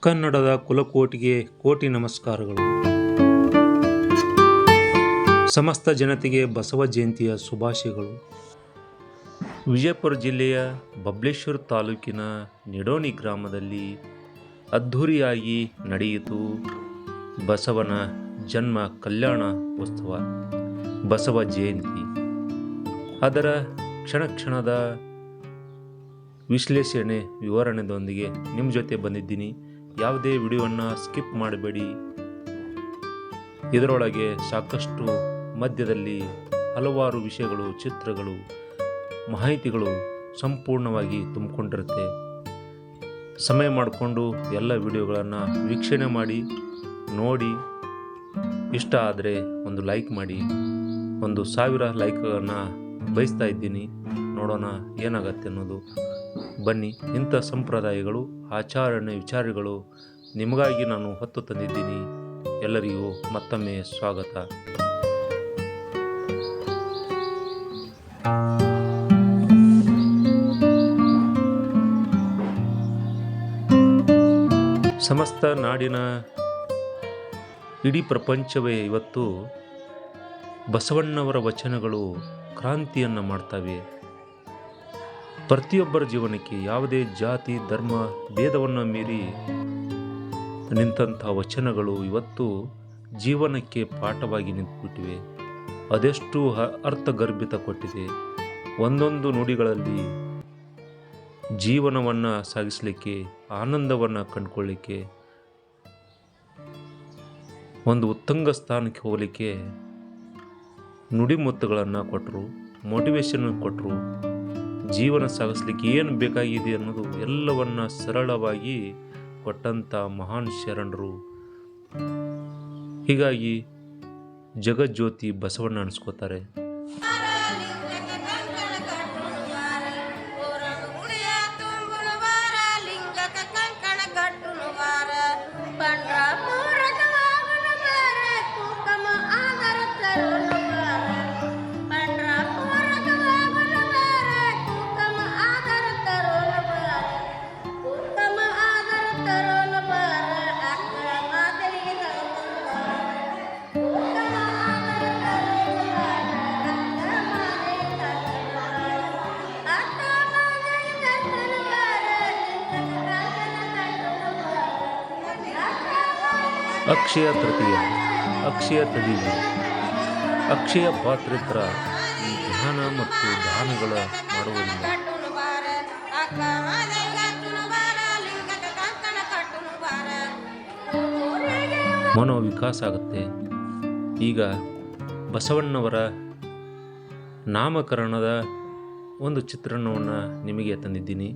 ಕನ್ನಡದ ಕುಲಕೋಟಿಗೆ ಕೋಟಿ ನಮಸ್ಕಾರಗಳು. ಸಮಸ್ತ ಜನತೆಗೆ ಬಸವ ಜಯಂತಿಯ ಶುಭಾಶಯಗಳು. ವಿಜಯಪುರ ಜಿಲ್ಲೆಯ ಬಬ್ಲೇಶ್ವರ ತಾಲೂಕಿನ ನಿಡೋಣಿ ಗ್ರಾಮದಲ್ಲಿ ಅದ್ಧೂರಿಯಾಗಿ ನಡೆಯಿತು ಬಸವನ ಜನ್ಮ ಕಲ್ಯಾಣ ಉತ್ಸವ, ಬಸವ ಜಯಂತಿ. ಅದರ ಕ್ಷಣ ಕ್ಷಣದ ವಿಶ್ಲೇಷಣೆ ವಿವರಣೆದೊಂದಿಗೆ ನಿಮ್ಮ ಜೊತೆ ಬಂದಿದ್ದೀನಿ. ಯಾವುದೇ ವಿಡಿಯೋವನ್ನು ಸ್ಕಿಪ್ ಮಾಡಬೇಡಿ. ಇದರೊಳಗೆ ಸಾಕಷ್ಟು ಮಧ್ಯದಲ್ಲಿ ಹಲವಾರು ವಿಷಯಗಳು, ಚಿತ್ರಗಳು, ಮಾಹಿತಿಗಳು ಸಂಪೂರ್ಣವಾಗಿ ತುಂಬಿಕೊಂಡಿರುತ್ತೆ. ಸಮಯ ಮಾಡಿಕೊಂಡು ಎಲ್ಲ ವಿಡಿಯೋಗಳನ್ನು ವೀಕ್ಷಣೆ ಮಾಡಿ, ನೋಡಿ. ಇಷ್ಟ ಆದರೆ ಒಂದು ಲೈಕ್ ಮಾಡಿ. ಒಂದು ಸಾವಿರ ಲೈಕ್ಗಳನ್ನು ಬಯಸ್ತಾ ಇದ್ದೀನಿ. ನೋಡೋಣ ಏನಾಗತ್ತೆ ಅನ್ನೋದು. ಬನ್ನಿ, ಇಂಥ ಸಂಪ್ರದಾಯಗಳು, ಆಚರಣೆ ವಿಚಾರಗಳು ನಿಮಗಾಗಿ ನಾನು ಹೊತ್ತು ತಂದಿದ್ದೀನಿ. ಎಲ್ಲರಿಗೂ ಮತ್ತೊಮ್ಮೆ ಸ್ವಾಗತ. ಸಮಸ್ತ ನಾಡಿನ ಇಡೀ ಪ್ರಪಂಚವೇ ಇವತ್ತು ಬಸವಣ್ಣವರ ವಚನಗಳು ಕ್ರಾಂತಿಯನ್ನು ಮಾಡ್ತವೆ. ಪ್ರತಿಯೊಬ್ಬರ ಜೀವನಕ್ಕೆ ಯಾವುದೇ ಜಾತಿ, ಧರ್ಮ, ಭೇದವನ್ನು ಮೀರಿ ನಿಂತಹ ವಚನಗಳು ಇವತ್ತು ಜೀವನಕ್ಕೆ ಪಾಠವಾಗಿ ನಿಂತುಬಿಟ್ಟಿವೆ. ಅದೆಷ್ಟು ಅರ್ಥಗರ್ಭಿತ ಕೊಟ್ಟಿದೆ. ಒಂದೊಂದು ನುಡಿಗಳಲ್ಲಿ ಜೀವನವನ್ನು ಸಾಗಿಸಲಿಕ್ಕೆ, ಆನಂದವನ್ನು ಕಂಡುಕೊಳ್ಳಿಕ್ಕೆ, ಒಂದು ಉತ್ತಂಗ ಸ್ಥಾನಕ್ಕೆ ಹೋಗಲಿಕ್ಕೆ ನುಡಿಮುತ್ತುಗಳನ್ನು ಕೊಟ್ಟರು ಮೋಟಿವೇಶನ್ ಕೊಟ್ಟರು ಜೀವನ ಸಾಗಿಸ್ಲಿಕ್ಕೆ ಏನು ಬೇಕಾಗಿದೆ ಅನ್ನೋದು ಎಲ್ಲವನ್ನ ಸರಳವಾಗಿ ಕೊಟ್ಟಂಥ ಮಹಾನ್ ಶರಣರು. ಹೀಗಾಗಿ ಜಗಜ್ಯೋತಿ ಬಸವಣ್ಣ ಅನಿಸ್ಕೋತಾರೆ ಅಕ್ಷಯ ತೃತೀಯ, ಅಕ್ಷಯ ತದೀಯ, ಅಕ್ಷಯ ಪಾತ್ರಿತ್ರ ಈ ಧ್ಯಾನ ಮತ್ತು ದಾನಗಳ ಮಾಡುವುದಿಲ್ಲ ಮನೋವಿಕಾಸ ಆಗುತ್ತೆ. ಈಗ ಬಸವಣ್ಣವರ ನಾಮಕರಣದ ಒಂದು ಚಿತ್ರಣವನ್ನು ನಿಮಗೆ ತಂದಿದ್ದೀನಿ.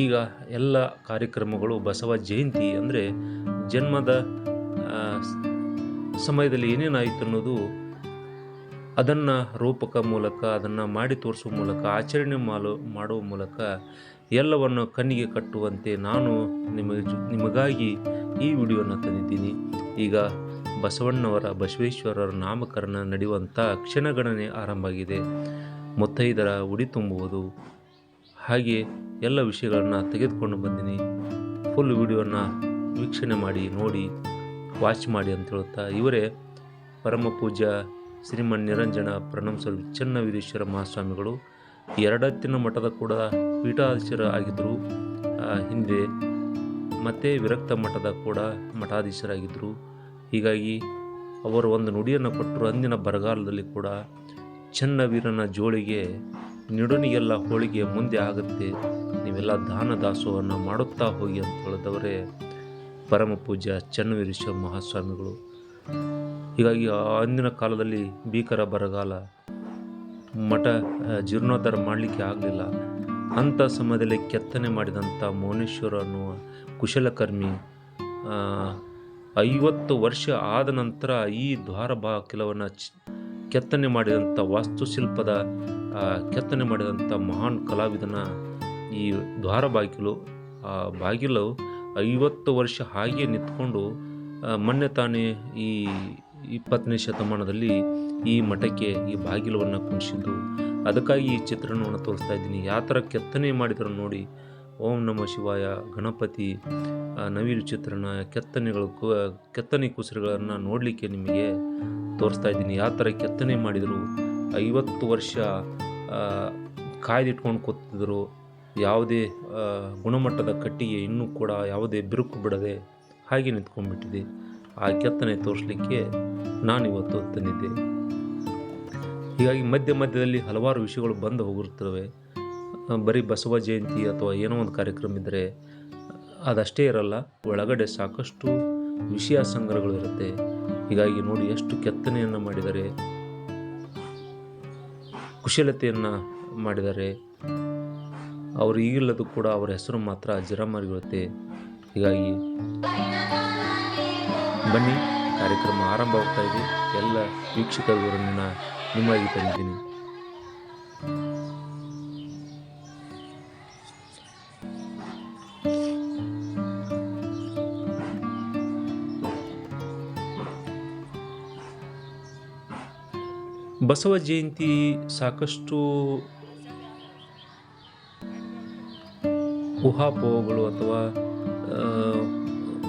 ಈಗ ಎಲ್ಲ ಕಾರ್ಯಕ್ರಮಗಳು ಬಸವ ಜಯಂತಿ ಅಂದರೆ ಜನ್ಮದ ಸಮಯದಲ್ಲಿ ಏನೇನಾಯಿತು ಅನ್ನೋದು ಅದನ್ನು ರೂಪಕ ಮೂಲಕ, ಅದನ್ನು ಮಾಡಿ ತೋರಿಸುವ ಮೂಲಕ, ಆಚರಣೆ ಮಾಲು, ಮಾಡುವ ಮೂಲಕ ಎಲ್ಲವನ್ನು ಕಣ್ಣಿಗೆ ಕಟ್ಟುವಂತೆ ನಾನು ನಿಮಗೆ ನಿಮಗಾಗಿ ಈ ವಿಡಿಯೋನ ತಂದಿದ್ದೀನಿ. ಈಗ ಬಸವಣ್ಣವರ, ಬಸವೇಶ್ವರರ ನಾಮಕರಣ ನಡೆಯುವಂಥ ಕ್ಷಣಗಣನೆ ಆರಂಭ ಆಗಿದೆ. ಮುತ್ತೈದರ ಉಡಿ ತುಂಬುವುದು. ಹಾಗೆ ಎಲ್ಲ ವಿಷಯಗಳನ್ನು ತೆಗೆದುಕೊಂಡು ಬಂದಿನಿ. ಫುಲ್ ವಿಡಿಯೋನ ವೀಕ್ಷಣೆ ಮಾಡಿ ನೋಡಿ. ವಾಚ್ ಮಾಡಿ ಅಂತ ಹೇಳುತ್ತಾ, ಇವರೇ ಪರಮ ಪೂಜ್ಯ ಶ್ರೀಮನ್ ನಿರಂಜನ ಪ್ರಣಂಸರು ಚನ್ನವೀರೇಶ್ವರ ಮಹಾಸ್ವಾಮಿಗಳು. ಎರಡತ್ತಿನ ಮಠದ ಕೂಡ ಪೀಠಾಧೀಶರ ಆಗಿದ್ದರು. ಹಿಂದೆ ಮತ್ತು ವಿರಕ್ತ ಮಠದ ಕೂಡ ಮಠಾಧೀಶರಾಗಿದ್ದರು. ಹೀಗಾಗಿ ಅವರು ಒಂದು ನುಡಿಯನ್ನು ಕೊಟ್ಟರು. ಅಂದಿನ ಬರಗಾಲದಲ್ಲಿ ಕೂಡ ಚೆನ್ನವೀರನ ಜೋಳಿಗೆ, ನಿಡುನಿಗೆಲ್ಲ ಹೋಳಿಗೆ ಮುಂದೆ ಆಗುತ್ತೆ. ನೀವೆಲ್ಲ ದಾನ ದಾಸೋಹವನ್ನು ಮಾಡುತ್ತಾ ಹೋಗಿ ಅಂತ ಹೇಳಿದವರೇ ಪರಮ ಪೂಜ್ಯ ಚೆನ್ನವೀರೇಶ್ವರ ಮಹಾಸ್ವಾಮಿಗಳು. ಹೀಗಾಗಿ ಅಂದಿನ ಕಾಲದಲ್ಲಿ ಭೀಕರ ಬರಗಾಲ ಮಠ ಜೀರ್ಣೋದ್ಧಾರ ಮಾಡಲಿಕ್ಕೆ ಆಗಲಿಲ್ಲ. ಅಂಥ ಸಮಯದಲ್ಲಿ ಕೆತ್ತನೆ ಮಾಡಿದಂಥ ಮೌನೇಶ್ವರ ಅನ್ನುವ ಕುಶಲಕರ್ಮಿ ಐವತ್ತು ವರ್ಷ ಆದ ನಂತರ ಈ ದ್ವಾರ ಬಾಕಿಲವನ್ನು ಕೆತ್ತನೆ ಮಾಡಿದಂಥ ವಾಸ್ತುಶಿಲ್ಪದ ಕೆತ್ತನೆ ಮಾಡಿದಂಥ ಮಹಾನ್ ಕಲಾವಿದನ ಈ ದ್ವಾರ ಬಾಗಿಲು ಬಾಗಿಲು ಐವತ್ತು ವರ್ಷ ಹಾಗೆ ನಿಂತ್ಕೊಂಡು ಮೊನ್ನೆ ತಾನೇ ಈ ಇಪ್ಪತ್ತನೇ ಶತಮಾನದಲ್ಲಿ ಈ ಮಠಕ್ಕೆ ಈ ಬಾಗಿಲವನ್ನು ಕುಣಿಸಿದ್ದು ಅದಕ್ಕಾಗಿ ಈ ಚಿತ್ರಣವನ್ನು ತೋರಿಸ್ತಾ ಇದ್ದೀನಿ. ಯಾವ ಥರ ಕೆತ್ತನೆ ಮಾಡಿದ್ರು ನೋಡಿ. ಓಂ ನಮ ಶಿವಾಯ, ಗಣಪತಿ ನವಿಲು ಚಿತ್ರಣ, ಕೆತ್ತನೆಗಳು ಕೆತ್ತನೆ ಕುಸರುಗಳನ್ನು ನೋಡಲಿಕ್ಕೆ ನಿಮಗೆ ತೋರಿಸ್ತಾ ಇದ್ದೀನಿ. ಯಾವ ಥರ ಕೆತ್ತನೆ ಮಾಡಿದರು. ಐವತ್ತು ವರ್ಷ ಕಾಯ್ದಿಟ್ಕೊಂಡು ಕೂತಿದ್ರು. ಯಾವುದೇ ಗುಣಮಟ್ಟದ ಕಟ್ಟಿಗೆ ಇನ್ನೂ ಕೂಡ ಯಾವುದೇ ಬಿರುಕು ಬಿಡದೆ ಹಾಗೆ ನಿಂತ್ಕೊಂಡ್ಬಿಟ್ಟಿದೆ. ಆ ಕೆತ್ತನೆ ತೋರಿಸಲಿಕ್ಕೆ ನಾನಿವತ್ತು ತಂದಿದ್ದೆ ಹೀಗಾಗಿ ಮಧ್ಯ ಮಧ್ಯದಲ್ಲಿ ಹಲವಾರು ವಿಷಯಗಳು ಬಂದು ಹೋಗಿರ್ತವೆ ಬರೀ ಬಸವ ಜಯಂತಿ ಅಥವಾ ಏನೋ ಒಂದು ಕಾರ್ಯಕ್ರಮ ಇದ್ದರೆ ಅದಷ್ಟೇ ಇರಲ್ಲ, ಒಳಗಡೆ ಸಾಕಷ್ಟು ವಿಷಯ ಸಂಗ್ರಹಗಳಿರುತ್ತೆ ಹೀಗಾಗಿ ನೋಡಿ ಎಷ್ಟು ಕೆತ್ತನೆಯನ್ನು ಮಾಡಿದರೆ, ಕುಶಲತೆಯನ್ನು ಮಾಡಿದ್ದಾರೆ ಅವರು ಈಗಿಲ್ಲದು ಕೂಡ ಅವರ ಹೆಸರು ಮಾತ್ರ ಅಜರಾಮರಿಗಿರುತ್ತೆ ಹೀಗಾಗಿ ಬನ್ನಿ, ಕಾರ್ಯಕ್ರಮ ಆರಂಭವಾಗ್ತಾ ಇದೆ. ಎಲ್ಲ ವೀಕ್ಷಕರನ್ನ ನಿಮ್ಮಾಗಿ ತಂದಿದ್ದೀನಿ ಬಸವ ಜಯಂತಿ ಸಾಕಷ್ಟು ಊಹಾಪೋಹಗಳು ಅಥವಾ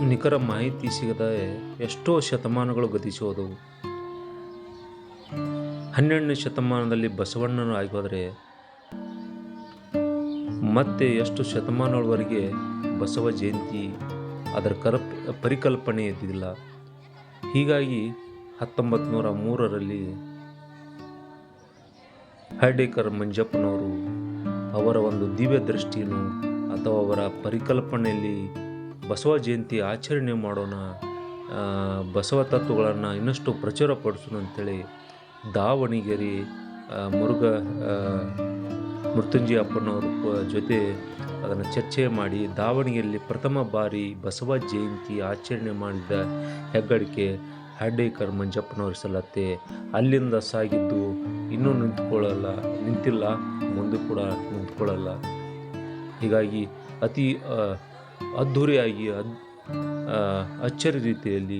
ನಿಖರ ಮಾಹಿತಿ ಸಿಗದೆ ಎಷ್ಟೋ ಶತಮಾನಗಳು ಗತಿಸೋದು. ಹನ್ನೆರಡನೇ ಶತಮಾನದಲ್ಲಿ ಬಸವಣ್ಣನ ಆಗೋದ್ರೆ, ಮತ್ತೆ ಎಷ್ಟು ಶತಮಾನಗಳವರೆಗೆ ಬಸವ ಜಯಂತಿ ಅದರ ಕರ, ಪರಿಕಲ್ಪನೆ ಇದ್ದಿಲ್ಲ ಹೀಗಾಗಿ ಹತ್ತೊಂಬತ್ತು ನೂರ ಮೂರರಲ್ಲಿ ಹರ್ಡೇಕರ್ ಮಂಜಪ್ಪನವರು ಅವರ ಒಂದು ದಿವ್ಯ ದೃಷ್ಟಿಯನ್ನು ಅಥವಾ ಅವರ ಪರಿಕಲ್ಪನೆಯಲ್ಲಿ ಬಸವ ಜಯಂತಿ ಆಚರಣೆ ಮಾಡೋಣ ಬಸವ ತತ್ವಗಳನ್ನು ಇನ್ನಷ್ಟು ಪ್ರಚುರಪಡಿಸೋಣ ಅಂತೇಳಿ ದಾವಣಗೆರೆ ಮುರುಘ ಮೃತ್ಯುಂಜಯ ಅಪ್ಪನವ್ರ ಜೊತೆ ಅದನ್ನು ಚರ್ಚೆ ಮಾಡಿ ದಾವಣಗೆರೆಯಲ್ಲಿ ಪ್ರಥಮ ಬಾರಿ ಬಸವ ಜಯಂತಿ ಆಚರಣೆ ಮಾಡಿದ ಹೆಗ್ಗಳಿಕೆ ಹಡ್ಡೇಕರ್ ಮಂಜಪ್ಪನವ್ರ ಸಲತ್ತೆ. ಅಲ್ಲಿಂದ ಸಾಗಿದ್ದು ಇನ್ನೂ ನಿಂತ್ಕೊಳ್ಳಲ್ಲ, ನಿಂತಿಲ್ಲ, ಮುಂದೆ ಕೂಡ ನಿಂತ್ಕೊಳ್ಳಲ್ಲ. ಹೀಗಾಗಿ ಅತಿ ಅದ್ಧೂರಿಯಾಗಿ, ಅದ್ ಅಚ್ಚರಿ ರೀತಿಯಲ್ಲಿ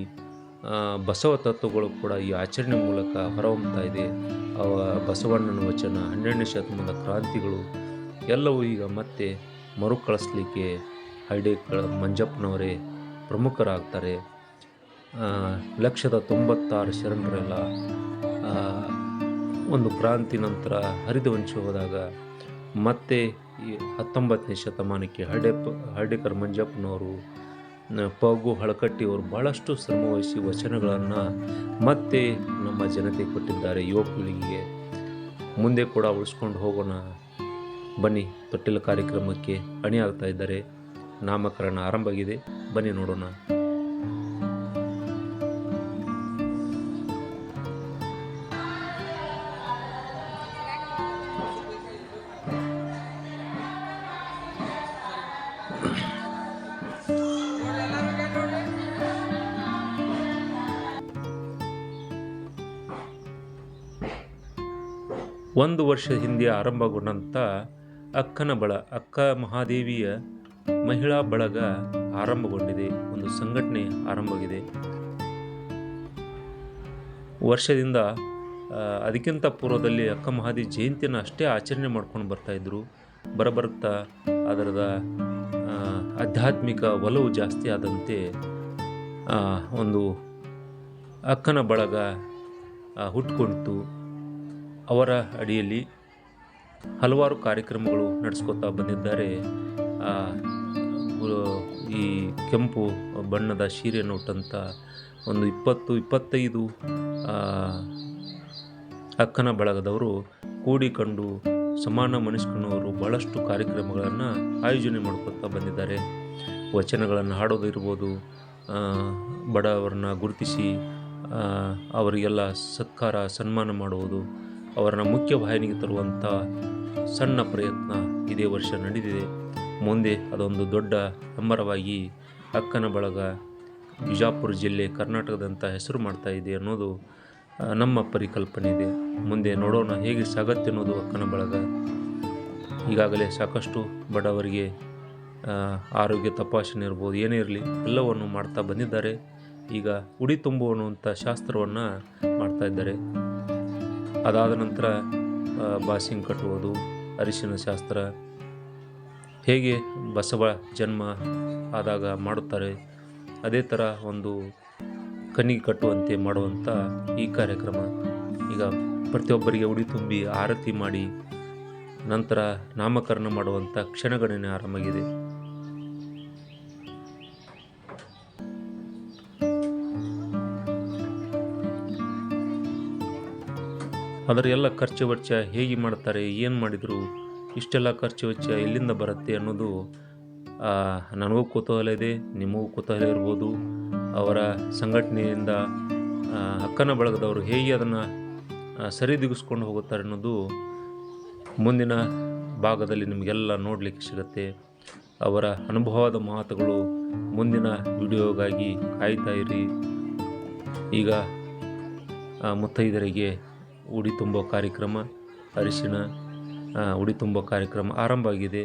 ಬಸವ ತತ್ವಗಳು ಕೂಡ ಈ ಆಚರಣೆ ಮೂಲಕ ಹೊರಹೊಮ್ತಾ ಇದೆ. ಅವ ಬಸವಣ್ಣನ ವಚನ, ಹನ್ನೆರಡನೇ ಶತಮಾನದ ಕ್ರಾಂತಿಗಳು ಎಲ್ಲವೂ ಈಗ ಮತ್ತೆ ಮರುಕಳಿಸ್ಲಿಕ್ಕೆ ಹೈಡೇಕಳ ಮಂಜಪ್ಪನವರೇ ಪ್ರಮುಖರಾಗ್ತಾರೆ. ಲಕ್ಷದ ತೊಂಬತ್ತಾರು ಶರಣರೆಲ್ಲ ಒಂದು ಕ್ರಾಂತಿ ನಂತರ ಹರಿದು ಹೋದಾಗ ಮತ್ತೆ ಈ ಹತ್ತೊಂಬತ್ತನೇ ಶತಮಾನಕ್ಕೆ ಹರ್ಡೆಪ್ ಹರ್ಡೇಕರ್ ಮಂಜಪ್ಪನವರು ಪಗು ಹಳಕಟ್ಟಿಯವರು ಭಾಳಷ್ಟು ಶ್ರಮವಹಿಸಿ ವಚನಗಳನ್ನು ಮತ್ತೆ ನಮ್ಮ ಜನತೆ ಕೊಟ್ಟಿದ್ದಾರೆ. ಯುವ ಮುಂದೆ ಕೂಡ ಉಳಿಸ್ಕೊಂಡು ಹೋಗೋಣ. ಬನ್ನಿ, ತೊಟ್ಟಿಲ ಕಾರ್ಯಕ್ರಮಕ್ಕೆ ಅಣಿಯಾಗ್ತಾ ಇದ್ದಾರೆ. ನಾಮಕರಣ ಆರಂಭ ಆಗಿದೆ. ಬನ್ನಿ ನೋಡೋಣ. ಒಂದು ವರ್ಷ ಹಿಂದೆ ಆರಂಭಗೊಂಡಂಥ ಅಕ್ಕನ ಬಳ ಅಕ್ಕ ಮಹಾದೇವಿಯ ಮಹಿಳಾ ಬಳಗ ಆರಂಭಗೊಂಡಿದೆ. ಒಂದು ಸಂಘಟನೆ ಆರಂಭವಾಗಿದೆ ವರ್ಷದಿಂದ ಅದಕ್ಕಿಂತ ಪೂರ್ವದಲ್ಲಿ ಅಕ್ಕ ಮಹಾದೇವಿ ಜಯಂತಿಯನ್ನು ಅಷ್ಟೇ ಆಚರಣೆ ಮಾಡ್ಕೊಂಡು ಬರ್ತಾಯಿದ್ರು ಬರಬರುತ್ತಾ ಅದರದ ಆಧ್ಯಾತ್ಮಿಕ ಒಲವು ಜಾಸ್ತಿ ಆದಂತೆ ಒಂದು ಅಕ್ಕನ ಬಳಗ ಹುಟ್ಕೊಂಡಿತು. ಅವರ ಅಡಿಯಲ್ಲಿ ಹಲವಾರು ಕಾರ್ಯಕ್ರಮಗಳು ನಡೆಸ್ಕೊತಾ ಬಂದಿದ್ದಾರೆ. ಈ ಕೆಂಪು ಬಣ್ಣದ ಸೀರೆಯನ್ನು ಉಟ್ಟಂಥ ಒಂದು ಇಪ್ಪತ್ತು, ಇಪ್ಪತ್ತೈದು ಅಕ್ಕನ ಬಳಗದವರು ಕೂಡಿಕೊಂಡು ಸಮಾನ ಮನಸ್ಕನವರು ಬಹಳಷ್ಟು ಕಾರ್ಯಕ್ರಮಗಳನ್ನು ಆಯೋಜನೆ ಮಾಡ್ಕೊತಾ ಬಂದಿದ್ದಾರೆ. ವಚನಗಳನ್ನು ಹಾಡೋದಿರ್ಬೋದು ಬಡವರನ್ನ ಗುರುತಿಸಿ ಅವರಿಗೆಲ್ಲ ಸತ್ಕಾರ, ಸನ್ಮಾನ ಮಾಡುವುದು ಅವರನ್ನ ಮುಖ್ಯ ವಾಹಿನಿಗೆ ತರುವಂಥ ಸಣ್ಣ ಪ್ರಯತ್ನ ಇದೇ ವರ್ಷ ನಡೆದಿದೆ. ಮುಂದೆ ಅದೊಂದು ದೊಡ್ಡ ಹೆಮ್ಮರವಾಗಿ ಅಕ್ಕನ ಬಳಗ ಬಿಜಾಪುರ ಜಿಲ್ಲೆ ಕರ್ನಾಟಕದಂಥ ಹೆಸರು ಮಾಡ್ತಾ ಇದೆ ಅನ್ನೋದು ನಮ್ಮ ಪರಿಕಲ್ಪನೆ ಇದೆ. ಮುಂದೆ ನೋಡೋಣ ಹೇಗೆ ಸಾಗತ್ತೆ ಅನ್ನೋದು ಅಕ್ಕನ ಬಳಗ. ಈಗಾಗಲೇ ಸಾಕಷ್ಟು ಬಡವರಿಗೆ ಆರೋಗ್ಯ ತಪಾಸಣೆ ಇರ್ಬೋದು, ಏನೇ ಇರಲಿ, ಎಲ್ಲವನ್ನು ಮಾಡ್ತಾ ಬಂದಿದ್ದಾರೆ. ಈಗ ಉಡಿ ತುಂಬು ಅನ್ನುವಂಥ ಶಾಸ್ತ್ರವನ್ನು ಮಾಡ್ತಾ ಇದ್ದಾರೆ. ಅದಾದ ನಂತರ ಬಾಸಿಂಗ್ ಕಟ್ಟುವುದು, ಅರಿಶಿನ ಶಾಸ್ತ್ರ, ಹೇಗೆ ಬಸವ ಜನ್ಮ ಆದಾಗ ಮಾಡುತ್ತಾರೆ, ಅದೇ ಥರ ಒಂದು ಕಣ್ಣಿಗೆ ಕಟ್ಟುವಂತೆ ಮಾಡುವಂಥ ಈ ಕಾರ್ಯಕ್ರಮ. ಈಗ ಪ್ರತಿಯೊಬ್ಬರಿಗೆ ಉಡಿ ತುಂಬಿ ಆರತಿ ಮಾಡಿ, ನಂತರ ನಾಮಕರಣ ಮಾಡುವಂಥ ಕ್ಷಣಗಣನೆ ಆರಂಭವಾಗಿದೆ. ಅದರ ಎಲ್ಲ ಖರ್ಚು ವೆಚ್ಚ ಹೇಗೆ ಮಾಡ್ತಾರೆ ಏನು ಮಾಡಿದರು, ಇಷ್ಟೆಲ್ಲ ಖರ್ಚು ವೆಚ್ಚ ಎಲ್ಲಿಂದ ಬರುತ್ತೆ ಅನ್ನೋದು ನನಗೂ ಕುತೂಹಲ ಇದೆ, ನಿಮಗೂ ಕುತೂಹಲ ಇರ್ಬೋದು. ಅವರ ಸಂಘಟನೆಯಿಂದ ಹಕ್ಕನ ಬಳಗದವರು ಹೇಗೆ ಅದನ್ನು ಸರಿದೂಗಿಸ್ಕೊಂಡು ಹೋಗುತ್ತಾರೆ ಅನ್ನೋದು ಮುಂದಿನ ಭಾಗದಲ್ಲಿ ನಿಮಗೆಲ್ಲ ನೋಡಲಿಕ್ಕೆ ಸಿಗುತ್ತೆ. ಅವರ ಅನುಭವದ ಮಾತುಗಳು ಮುಂದಿನ ವಿಡಿಯೋಗಾಗಿ ಕಾಯ್ತಾ ಇರಿ. ಈಗ ಮುತ್ತೈದರಿಗೆ ಉಡಿ ತುಂಬೋ ಕಾರ್ಯಕ್ರಮ, ಅರಿಶಿಣ ಉಡಿ ತುಂಬೋ ಕಾರ್ಯಕ್ರಮ ಆರಂಭ ಆಗಿದೆ.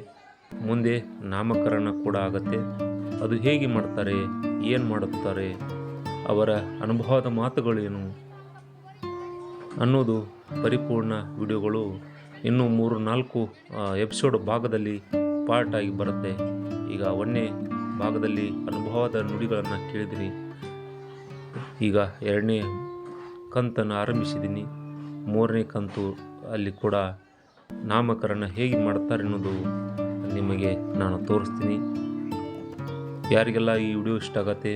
ಮುಂದೆ ನಾಮಕರಣ ಕೂಡ ಆಗತ್ತೆ. ಅದು ಹೇಗೆ ಮಾಡ್ತಾರೆ, ಏನು ಮಾಡುತ್ತಾರೆ, ಅವರ ಅನುಭವದ ಮಾತುಗಳೇನು ಅನ್ನೋದು ಪರಿಪೂರ್ಣ ವಿಡಿಯೋಗಳು ಇನ್ನೂ ಮೂರು, ನಾಲ್ಕು ಎಪಿಸೋಡ್ ಭಾಗದಲ್ಲಿ ಪಾರ್ಟ್ ಆಗಿ ಬರುತ್ತೆ. ಈಗ ಒಂದನೇ ಭಾಗದಲ್ಲಿ ಅನುಭವದ ನುಡಿಗಳನ್ನು ಕೇಳಿದಿರಿ ಈಗ ಎರಡನೇ ಕಂತನ್ನು ಆರಂಭಿಸಿದ್ದೀನಿ. ಮೂರನೇ ಕಂತು ಅಲ್ಲಿ ಕೂಡ ನಾಮಕರಣ ಹೇಗೆ ಮಾಡ್ತಾರೆ ಅನ್ನೋದು ನಿಮಗೆ ನಾನು ತೋರಿಸ್ತೀನಿ. ಯಾರಿಗೆಲ್ಲ ಈ ವಿಡಿಯೋ ಇಷ್ಟ ಆಗತ್ತೆ,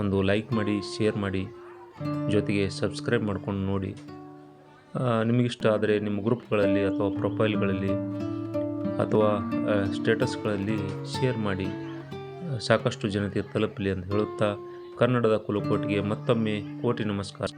ಒಂದು ಲೈಕ್ ಮಾಡಿ, ಶೇರ್ ಮಾಡಿ, ಜೊತೆಗೆ ಸಬ್ಸ್ಕ್ರೈಬ್ ಮಾಡ್ಕೊಂಡು ನೋಡಿ. ನಿಮಗಿಷ್ಟ ಆದರೆ ನಿಮ್ಮ ಗ್ರೂಪ್ಗಳಲ್ಲಿ ಅಥವಾ ಪ್ರೊಫೈಲ್ಗಳಲ್ಲಿ ಅಥವಾ ಸ್ಟೇಟಸ್ಗಳಲ್ಲಿ ಶೇರ್ ಮಾಡಿ. ಸಾಕಷ್ಟು ಜನತೆ ತಲುಪಲಿ ಅಂತ ಹೇಳುತ್ತಾ, ಕನ್ನಡದ ಕುಲಕೋಟಿಗೆ ಮತ್ತೊಮ್ಮೆ ಕೋಟಿ ನಮಸ್ಕಾರ.